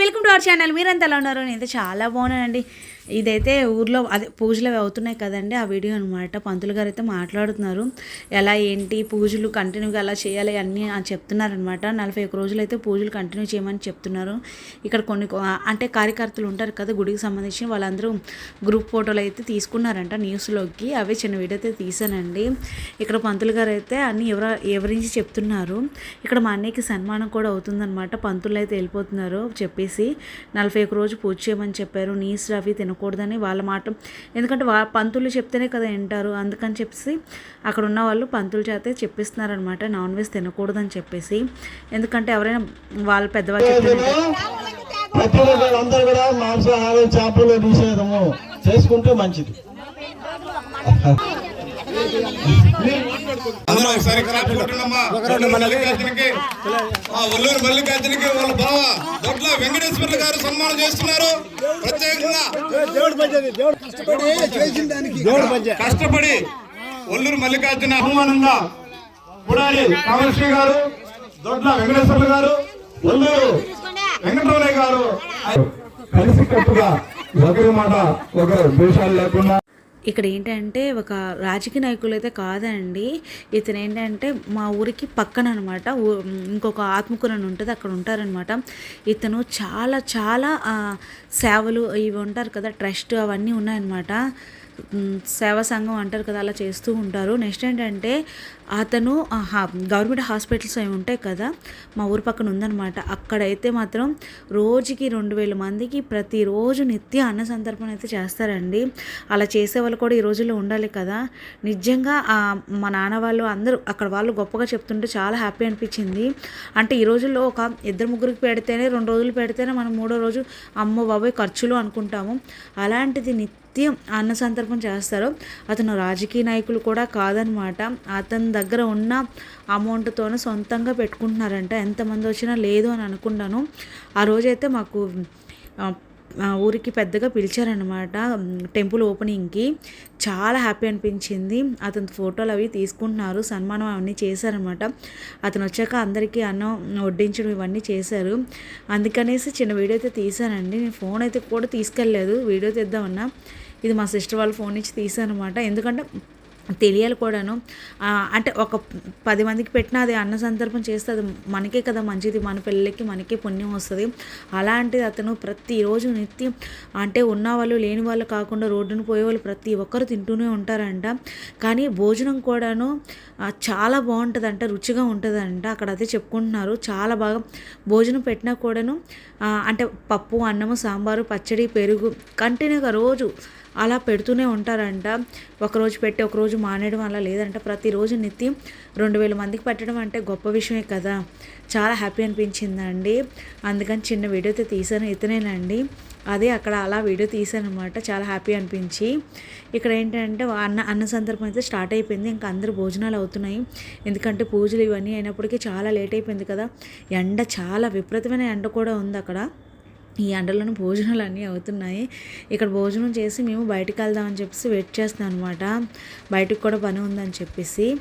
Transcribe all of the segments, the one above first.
Welcome to our channel. మీరంతా ఎలా ఉన్నారు? నేను చాలా బాగున్నానండి. ఇదైతే ఊర్లో అదే పూజలు అవి అవుతున్నాయి కదండి ఆ వీడియో అనమాట పంతులు గారు అయితే మాట్లాడుతున్నారు. ఎలా ఏంటి పూజలు కంటిన్యూగా ఎలా చేయాలి అన్నీ అని చెప్తున్నారనమాట నలభై ఒక్క రోజులు అయితే పూజలు కంటిన్యూ చేయమని చెప్తున్నారు. ఇక్కడ కొన్ని అంటే కార్యకర్తలు ఉంటారు కదా గుడికి సంబంధించి వాళ్ళందరూ గ్రూప్ ఫోటోలు అయితే తీసుకున్నారంట న్యూస్లోకి. అవే చిన్న వీడియో అయితే తీసానండి. ఇక్కడ పంతులు గారు అయితే అన్ని ఎవర ఎవరించి చెప్తున్నారు. ఇక్కడ మా అన్నయ్యకి సన్మానం కూడా అవుతుందన్నమాట. పంతులు అయితే వెళ్ళిపోతున్నారు చెప్పేసి. నలభై ఒక రోజు పూజ చేయమని చెప్పారు. నీస్ అవి తినకూడదని వాళ్ళ మాట. ఎందుకంటే వా పంతులు చెప్తేనే కదా వింటారు. అందుకని చెప్పేసి అక్కడ ఉన్న వాళ్ళు పంతులు చేతే చెప్పిస్తున్నారనమాట నాన్ వెజ్ తినకూడదని చెప్పేసి. ఎందుకంటే ఎవరైనా వాళ్ళ పెద్దవాళ్ళు చెప్తే ప్రతి ఒక్కరు అందరూ కూడా మాంసాహారం చేపలు నిషేధము చేసుకుంటే మంచిది. అందరూ ఒకసారి ఒల్లూరు మల్లికార్జునకి వాళ్ళ బావ దొడ్ల వెంకటేశ్వర్లు గారు సన్మానం చేస్తున్నారు. ప్రత్యేకంగా కష్టపడి ఒల్లూరు మల్లికార్జున బహుమానంగా పుడారి కామేశ్వరి గారు దొడ్ల వెంకటేశ్వర్లు గారు ఒల్లూరు వెంకటరమణయ్య గారు. కలిసి కట్టుగా ఒకరి మాట ఒకరు ద్వేషాలు లేకుండా ఇక్కడ ఏంటంటే ఒక రాజకీయ నాయకులు అయితే కాదండి. ఇతను ఏంటంటే మా ఊరికి పక్కన అనమాట ఇంకొక ఆత్మకూర అని ఉంటుంది అక్కడ ఉంటారనమాట. ఇతను చాలా చాలా సేవలు ఇవి ఉంటారు కదా ట్రస్ట్ అవన్నీ ఉన్నాయన్నమాట సేవా సంఘం అంటారు కదా అలా చేస్తూ ఉంటారు. నెక్స్ట్ ఏంటంటే అతను గవర్నమెంట్ హాస్పిటల్స్ అవి ఉంటాయి కదా మా ఊరు పక్కన ఉందన్నమాట. అక్కడైతే మాత్రం రోజుకి రెండు వేల మందికి ప్రతిరోజు నిత్య అన్న సందర్భం అయితే చేస్తారండి. అలా చేసే వాళ్ళు కూడా ఈ రోజుల్లో ఉండాలి కదా. నిజంగా మా నాన్న వాళ్ళు అందరూ అక్కడ వాళ్ళు గొప్పగా చెప్తుంటే చాలా హ్యాపీ అనిపించింది. అంటే ఈ రోజుల్లో ఒక ఇద్దరు ముగ్గురికి పెడితేనే రెండు రోజులు పెడితేనే మనం మూడో రోజు అమ్మో బాబాయ్ ఖర్చులు అనుకుంటాము. అలాంటిది నిత్య అన్న సంతర్పణ చేస్తారు అతను రాజకీయ నాయకులు కూడా కాదనమాట. అతని దగ్గర ఉన్న అమౌంట్తోనే సొంతంగా పెట్టుకుంటున్నారంట. ఎంతమంది వచ్చినా లేదు అని అనుకున్నాను ఆ రోజైతే మాకు ఊరికి పెద్దగా పిలిచారనమాట టెంపుల్ ఓపెనింగ్కి. చాలా హ్యాపీ అనిపించింది. అతని ఫోటోలు అవి తీసుకుంటున్నారు. సన్మానం అవన్నీ చేశారనమాట అతను వచ్చాక అందరికీ అన్నం వడ్డించడం ఇవన్నీ చేశారు. అందుకనేసి చిన్న వీడియో అయితే తీశానండి. నేను ఫోన్ అయితే కూడా తీసుకెళ్ళలేదు. వీడియో తీద్దామన్నా. ఇది మా సిస్టర్ వాళ్ళ ఫోన్ నుంచి తీసాను అనమాట ఎందుకంటే తెలియాలి కూడాను. అంటే ఒక పది మందికి పెట్టినా అది అన్న సందర్భం చేస్తే అది మనకే కదా మంచిది. మన పిల్లలకి మనకే పుణ్యం వస్తుంది. అలాంటిది అతను ప్రతిరోజు నిత్యం అంటే ఉన్న వాళ్ళు లేని వాళ్ళు కాకుండా రోడ్డున పోయే వాళ్ళు ప్రతి ఒక్కరు తింటూనే ఉంటారంట. కానీ భోజనం కూడాను చాలా బాగుంటుందంట రుచిగా ఉంటుందంట. అక్కడ అదే చెప్పుకుంటున్నారు. చాలా బాగా భోజనం పెట్టినా కూడాను అంటే పప్పు అన్నము సాంబారు పచ్చడి పెరుగు కంటిన్యూగా రోజు అలా పెడుతూనే ఉంటారంట. ఒకరోజు పెట్టి ఒకరోజు మానేయడం అలా లేదంట. ప్రతిరోజు నిత్యం రెండు వేల మందికి పెట్టడం అంటే గొప్ప విషయమే కదా. చాలా హ్యాపీ అనిపించిందండి. అందుకని చిన్న వీడియో అయితే తీసాను ఇతనేనండి. అదే అక్కడ అలా వీడియో తీసాను అనమాట చాలా హ్యాపీ అనిపించి. ఇక్కడ ఏంటంటే అన్న అన్న సందర్భం అయితే స్టార్ట్ అయిపోయింది. ఇంకా అందరూ భోజనాలు అవుతున్నాయి. ఎందుకంటే పూజలు ఇవన్నీ అయినప్పటికీ చాలా లేట్ అయిపోయింది కదా. ఎండ చాలా విపరీతమైన ఎండ కూడా ఉంది అక్కడ. ఈ ఎండలోనే భోజనాలు అన్నీ అవుతున్నాయి. ఇక్కడ భోజనం చేసి మేము బయటికి వెళ్దామని చెప్పేసి వెయిట్ చేస్తున్నాం అనమాట బయటకు కూడా పని ఉందని చెప్పేసి.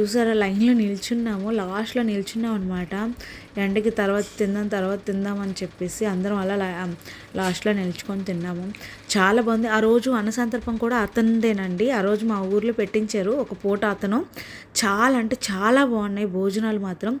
చూసారా లైన్లో నిల్చున్నాము. లాస్ట్లో నిల్చున్నాం అనమాట ఎండకి తర్వాత తిందాం తర్వాత తిందాం అని చెప్పేసి అందరం అలా లా- లాస్ట్లో నిల్చుకొని తిన్నాము. చాలా బాగుంది. ఆ రోజు అన్న సందర్భం కూడా అతనిదేనండి. ఆ రోజు మా ఊర్లో పెట్టించారు ఒక పూట అతను. చాలా అంటే చాలా బాగున్నాయి భోజనాలు మాత్రం.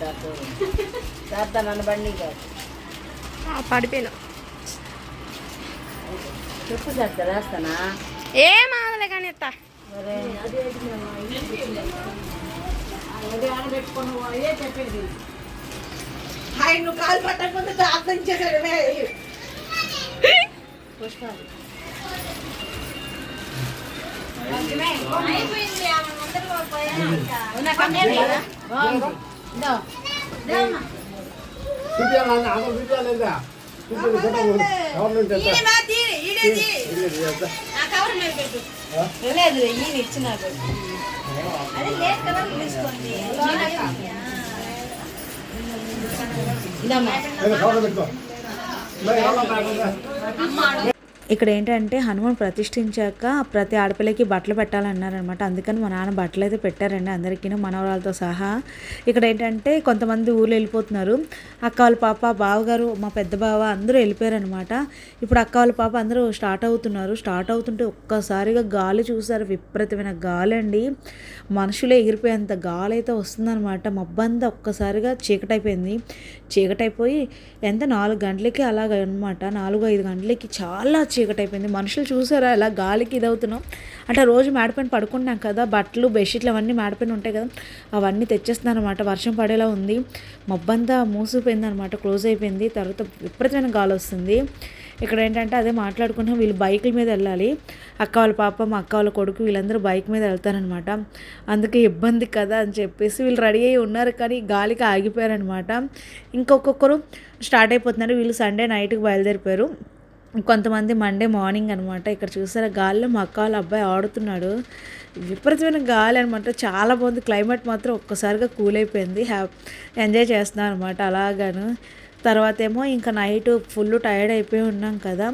సార్ నన్ను బండి కాదు పడిపోయినా. చెప్పు సార్ రాస్తానా? ఏం ఆదలే కానీ చెప్పేది. ఆయన కాలు పట్టకపోతే ప్రార్థన చేశాడు పుష్పాలు. లేదు ఈయన இந்தாம்மா ఇక్కడ ఏంటంటే హనుమాన్ ప్రతిష్ఠించాక ప్రతి ఆడపిల్లకి బట్టలు పెట్టాలన్నారనమాట. అందుకని మా నాన్న బట్టలు అయితే పెట్టారండి అందరికీ మనవరాలతో సహా. ఇక్కడ ఏంటంటే కొంతమంది ఊళ్ళు వెళ్ళిపోతున్నారు. అక్క వాళ్ళ పాప బావగారు మా పెద్ద బావ అందరూ వెళ్ళిపోయారనమాట. ఇప్పుడు అక్క వాళ్ళ పాప అందరూ స్టార్ట్ అవుతున్నారు. స్టార్ట్ అవుతుంటే ఒక్కసారిగా గాలి చూసారు విపరీతమైన గాలి అండి. మనుషులే ఎగిరిపోయేంత గాలి అయితే వస్తుందన్నమాట మబ్బంతా ఒక్కసారిగా చీకటైపోయింది. చీకటైపోయి ఎంత? నాలుగు గంటలకి అలాగ అనమాట నాలుగు ఐదు గంటలకి చాలా చీకటి అయిపోయింది మనుషులు చూసారా ఇలా గాలికి ఇదవుతున్నాం? అంటే రోజు మేడపైన పడుకున్నాం కదా బట్టలు బెడ్షీట్లు అవన్నీ మేడపైన ఉంటాయి కదా అవన్నీ తెచ్చేస్తున్నాను అనమాట వర్షం పడేలా ఉంది. మబ్బంతా మూసిపోయింది అనమాట క్లోజ్ అయిపోయింది. తర్వాత విపరీతమైన గాలి వస్తుంది. ఇక్కడ ఏంటంటే అదే మాట్లాడుకున్నాం వీళ్ళు బైకుల మీద వెళ్ళాలి. అక్క వాళ్ళ పాప మా అక్క వాళ్ళ కొడుకు వీళ్ళందరూ బైక్ మీద వెళ్తారనమాట అందుకే ఇబ్బంది కదా అని చెప్పేసి వీళ్ళు రెడీ అయ్యి ఉన్నారు కానీ గాలికి ఆగిపోయారనమాట ఇంకొక్కొక్కరు స్టార్ట్ అయిపోతున్నారు. వీళ్ళు సండే నైట్కి బయలుదేరిపోయారు. కొంతమంది మండే మార్నింగ్ అనమాట ఇక్కడ చూసారా గాలిలో మా అక్క వాళ్ళ అబ్బాయి ఆడుతున్నాడు. విపరీతమైన గాలి అనమాట చాలా బాగుంది. క్లైమేట్ మాత్రం ఒక్కసారిగా కూల్ అయిపోయింది. హ్యాపీ ఎంజాయ్ చేస్తున్నాను అనమాట అలాగాను. తర్వాత ఏమో ఇంకా నైట్ ఫుల్ టైర్డ్ అయిపోయి ఉన్నాం కదా.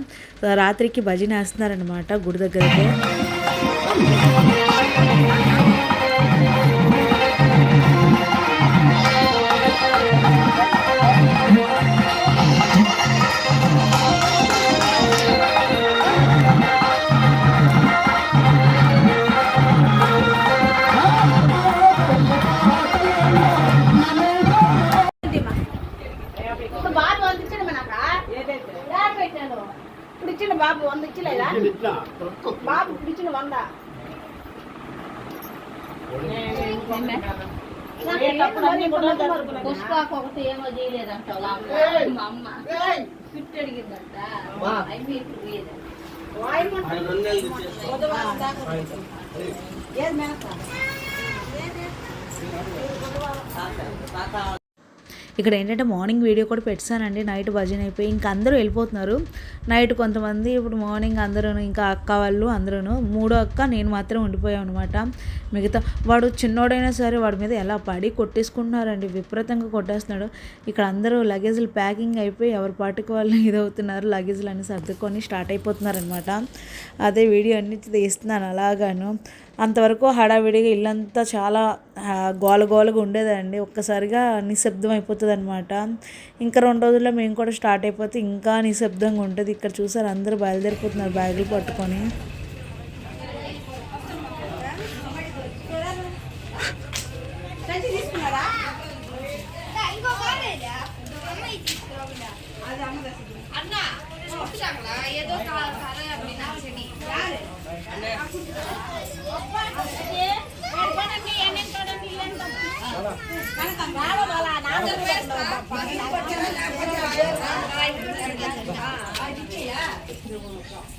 రాత్రికి భజన వేస్తున్నారనమాట గుడి దగ్గరికి. పుష్పకు ఒకటి ఏమో చేయలేదంట వాళ్ళ అమ్మ. మా అమ్మ ఫిట్ అడిగిందంట అవి ఇప్పుడు పోయేదంట. బుధవారం దాకా ఏది మేనక ఇక్కడ ఏంటంటే మార్నింగ్ వీడియో కూడా పెట్టానండి. నైట్ భజన అయిపోయి ఇంకా అందరూ వెళ్ళిపోతున్నారు. నైట్ కొంతమంది ఇప్పుడు మార్నింగ్ అందరూ ఇంకా అక్క వాళ్ళు అందరూ మూడో అక్క నేను మాత్రం ఉండిపోయాం అనమాట మిగతా వాడు చిన్నోడైనా సరే వాడి మీద ఎలా పడి కొట్టేసుకుంటున్నారండి. విపరీతంగా కొట్టేస్తున్నాడు. ఇక్కడ అందరూ లగేజ్లు ప్యాకింగ్ అయిపోయి ఎవరి పాటికి వాళ్ళు ఇదవుతున్నారు లగేజ్లు అన్ని సర్దుకొని స్టార్ట్ అయిపోతున్నారు అనమాట అదే వీడియో అన్ని తీస్తున్నాను అలాగాను. అంతవరకు హడావిడిగా ఇల్లంతా చాలా గోలగోలగా గోల ఉండేదండి. ఒక్కసారిగా నిశ్శబ్దం అయిపోతుంది అనమాట ఇంకా రెండు రోజుల్లో మేము కూడా స్టార్ట్ అయిపోతే ఇంకా నిశ్శబ్దంగా ఉంటుంది. ఇక్కడ చూసారు అందరూ బయలుదేరిపోతున్నారు బ్యాగులు పట్టుకొని.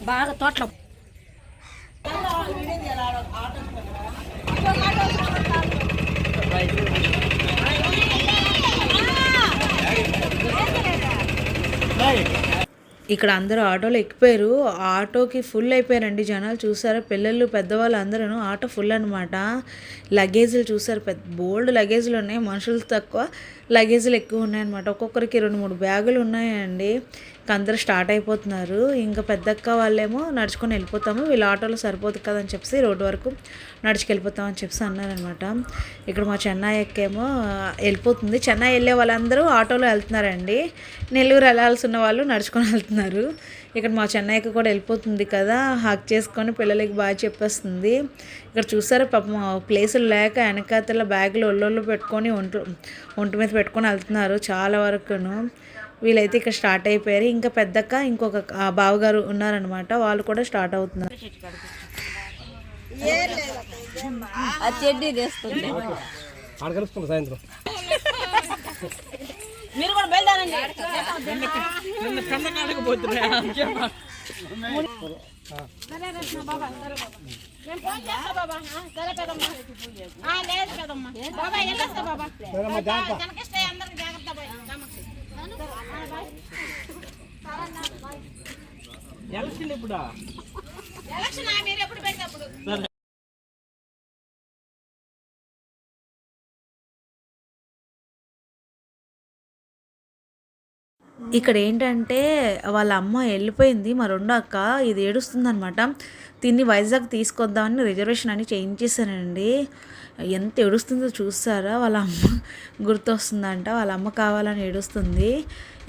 బాగా తోటలో. ఇక్కడ అందరూ ఆటోలో ఎక్కిపోయారు. ఆటోకి ఫుల్ అయిపోయారండి జనాలు. చూసారా? పిల్లలు పెద్దవాళ్ళు అందరూ ఆటో ఫుల్ అనమాట లగేజీలు చూసారు. పెద్ద బోల్డ్ లగేజీలు ఉన్నాయి. మనుషులు తక్కువ లగేజీలు ఎక్కువ ఉన్నాయన్నమాట. ఒక్కొక్కరికి రెండు మూడు బ్యాగులు ఉన్నాయండి. అందరూ స్టార్ట్ అయిపోతున్నారు. ఇంకా పెద్దక్క వాళ్ళేమో నడుచుకొని వెళ్ళిపోతాము. వీళ్ళ ఆటోలో సరిపోదు కదా అని చెప్పి రోడ్డు వరకు నడుచుకెళ్ళిపోతామని చెప్పి అన్నారనమాట ఇక్కడ మా చెన్నై ఎక్కేమో వెళ్ళిపోతుంది. చెన్నై వెళ్ళే వాళ్ళందరూ ఆటోలో వెళ్తున్నారండి. నెల్లూరు వెళ్ళాల్సి ఉన్న వాళ్ళు నడుచుకొని వెళ్తున్నారు. ఇక్కడ మా చెన్నైకి కూడా వెళ్ళిపోతుంది కదా. హక్ చేసుకొని పిల్లలకి బాగా చెప్పేస్తుంది. ఇక్కడ చూసారా పాపం ప్లేసులు లేక వెనకాతల బ్యాగులు ఒళ్ళొళ్ళు పెట్టుకొని ఒంటు ఒంటి మీద పెట్టుకొని వెళ్తున్నారు చాలా వరకును. వీళ్ళైతే ఇక్కడ స్టార్ట్ అయిపోయారు. ఇంకా పెద్దక్క ఇంకొక ఆ బావగారు ఉన్నారనమాట వాళ్ళు కూడా స్టార్ట్ అవుతున్నారు. మీరు కూడా బయలుదేరండి. బాబా. బాబా. చేస్తా బాబా ఆ, బాయ్. ఎలక్షన్ ఆ, మీరు ఎప్పుడు పెడితే ఇక్కడ ఏంటంటే వాళ్ళ అమ్మ వెళ్ళిపోయింది మా రెండో అక్క ఇది ఏడుస్తుంది దీన్ని తిని వైజాగ్ తీసుకొద్దామని రిజర్వేషన్ అని చేయించేసానండి ఎంత ఏడుస్తుందో చూస్తారా వాళ్ళ అమ్మ గుర్తొస్తుందంట వాళ్ళ అమ్మ కావాలని ఏడుస్తుంది.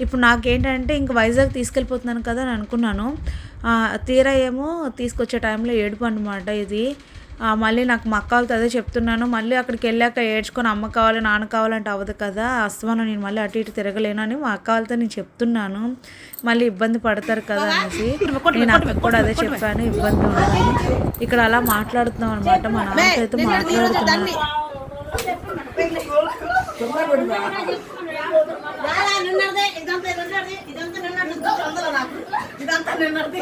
ఇప్పుడు నాకేంటంటే ఇంక వైజాగ్ తీసుకెళ్ళిపోతున్నాను కదా అని అనుకున్నాను. తీరా ఏమో తీసుకొచ్చే టైంలో ఏడుపు అనమాట ఇది. మళ్ళీ నాకు మా అక్క వాళ్ళతో అదే చెప్తున్నాను మళ్ళీ అక్కడికి వెళ్ళాక ఏడ్చుకొని అమ్మ కావాలి నాన్న కావాలంటే అవ్వదు కదా అస్తమానం నేను మళ్ళీ అటు ఇటు తిరగలేను అని మా అక్క వాళ్ళతో నేను చెప్తున్నాను మళ్ళీ ఇబ్బంది పడతారు కదా అనేసి నేను అక్కకు కూడా అదే చెప్పాను ఇబ్బంది ఉండదని ఇక్కడ అలా మాట్లాడుతున్నాం అనమాట మా నాన్నతో మాట్లాడుతున్నాను ఇదంతా నిన్నటిది,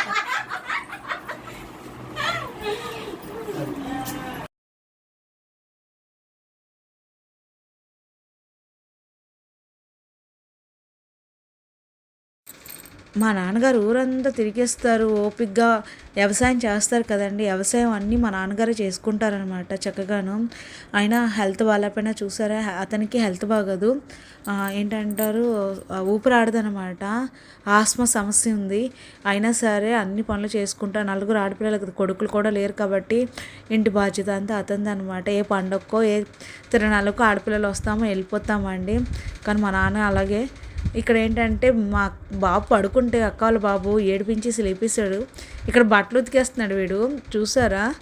మా నాన్నగారు ఊరంతా తిరిగేస్తారు ఓపిగ్గా వ్యవసాయం చేస్తారు కదండి. వ్యవసాయం అన్నీ మా నాన్నగారే చేసుకుంటారనమాట చక్కగాను. అయినా హెల్త్ వాళ్ళపైన చూసారా అతనికి హెల్త్ బాగోదు. ఏంటంటారు ఊపిరాడదనమాట ఆస్మా సమస్య ఉంది. అయినా సరే అన్ని పనులు చేసుకుంటా నలుగురు ఆడపిల్లలకు కొడుకులు కూడా లేరు కాబట్టి ఇంటి బాధ్యత అంతా అతంది అనమాట ఏ పండగకో ఏ తిరణాలకో ఆడపిల్లలు వస్తామో వెళ్ళిపోతామండి. కానీ మా నాన్న అలాగే ఇక్కడ ఏంటంటే మా బాబు పడుకుంటే అక్క బాబు ఏడిపించి లేపేశాడు ఇక్కడ బట్టలు ఉతికేస్తున్నాడు వీడు. చూసారా?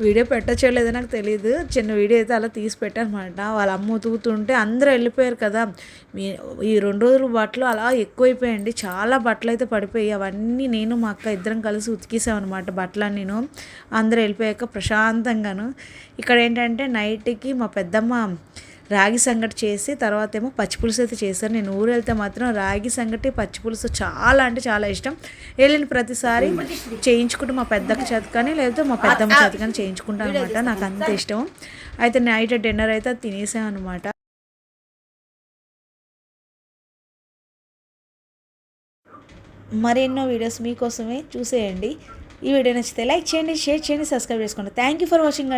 వీడియో పెట్టచ్చో లేదో నాకు తెలియదు చిన్న వీడియో అయితే అలా తీసి పెట్టానమాట వాళ్ళ అమ్మ ఉతుకుతుంటే అందరూ వెళ్ళిపోయారు కదా. మీ- ఈ రెండు రోజులు బట్టలు అలా ఎక్కువైపోయాయండి. చాలా బట్టలు అయితే పడిపోయి అవన్నీ నేను మా అక్క ఇద్దరం కలిసి ఉతికేసామన్నమాట బట్టలన్నీ నేను. అందరూ వెళ్ళిపోయాక ప్రశాంతంగాను. ఇక్కడ ఏంటంటే నైట్కి మా పెద్దమ్మ రాగి సంగటి చేసి తర్వాత ఏమో పచ్చిపులుసు అయితే చేశారు. నేను ఊరు వెళ్తే మాత్రం రాగి సంగటి పచ్చిపులుసు చాలా అంటే చాలా ఇష్టం. వెళ్ళిన ప్రతిసారి చేయించుకుంటూ మా పెద్దక్క చేత కానీ లేకపోతే మా పెద్దమ్మ చేత కానీ చేయించుకుంటాను అనమాట నాకు అంత ఇష్టం. అయితే నైట్ డిన్నర్ అయితే తినేసాం అనమాట మరెన్నో వీడియోస్ మీకోసమే చూసేయండి. ఈ వీడియో నచ్చితే లైక్ చేయండి షేర్ చేయండి సబ్స్క్రైబ్ చేసుకోండి. Thank you for watching